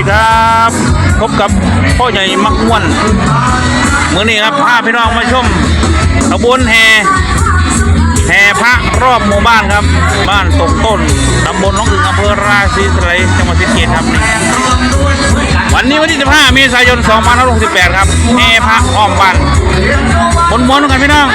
ดีครับ พบกับพ่อใหญ่มักม่วนเมื้อนี้ครับพาพี่น้องมาชมขบวนแห่แห่พระรอบหมู่บ้านครับ บ้านตกต้นตำบลน้องอึงอำเภอราศีสไลจังหวัดสิงห์เกษครับ วันนี้วันที่ 15มีนายน 2568 ครับแห่พระอ้อมบ้านบนม้วนกันพี่น้อง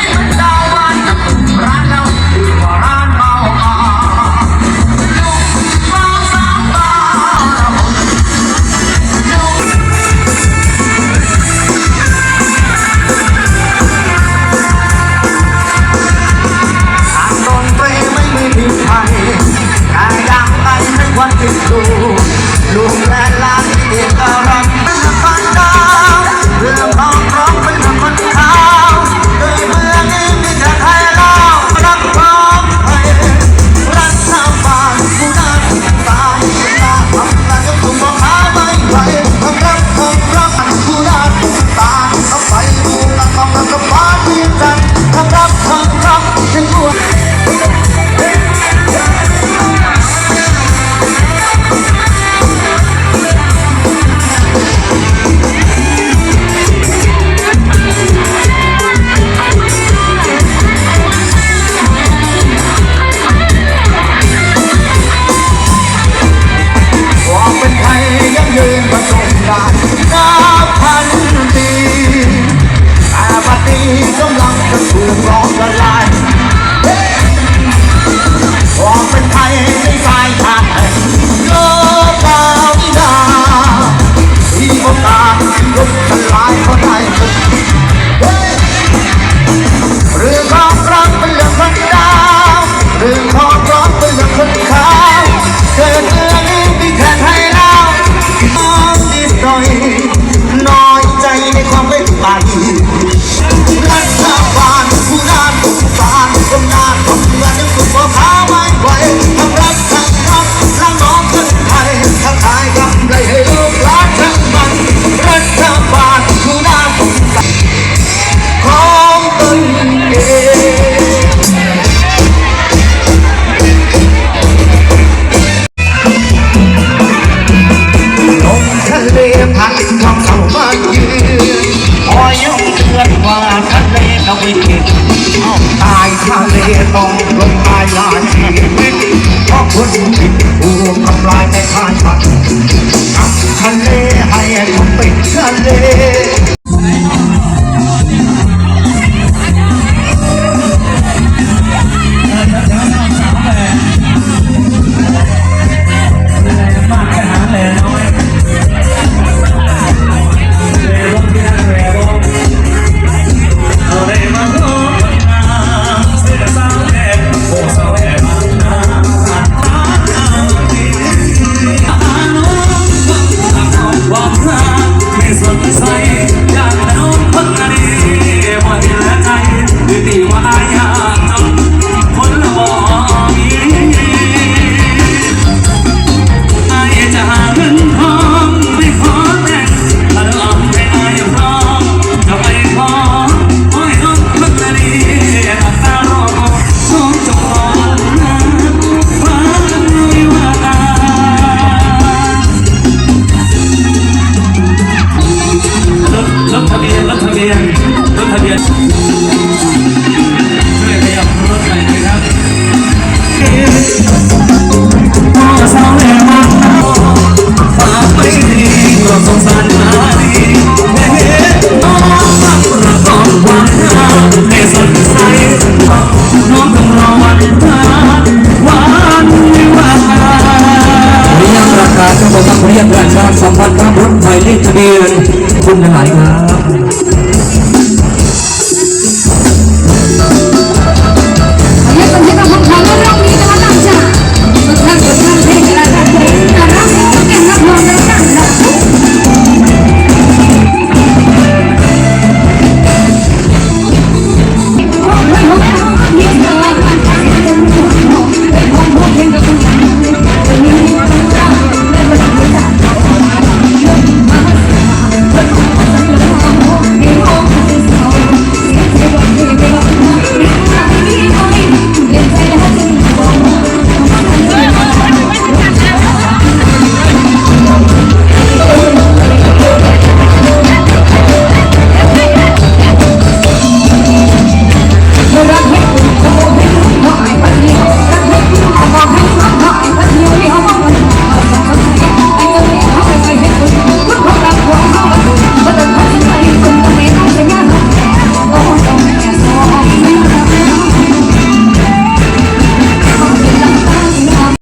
วิกฤตายทะเลต้องลงตายลาชีวิตเพราะคนผิดผูก พันธุ์ครับรถไฟเลขทะเบียนคุณหลายครับ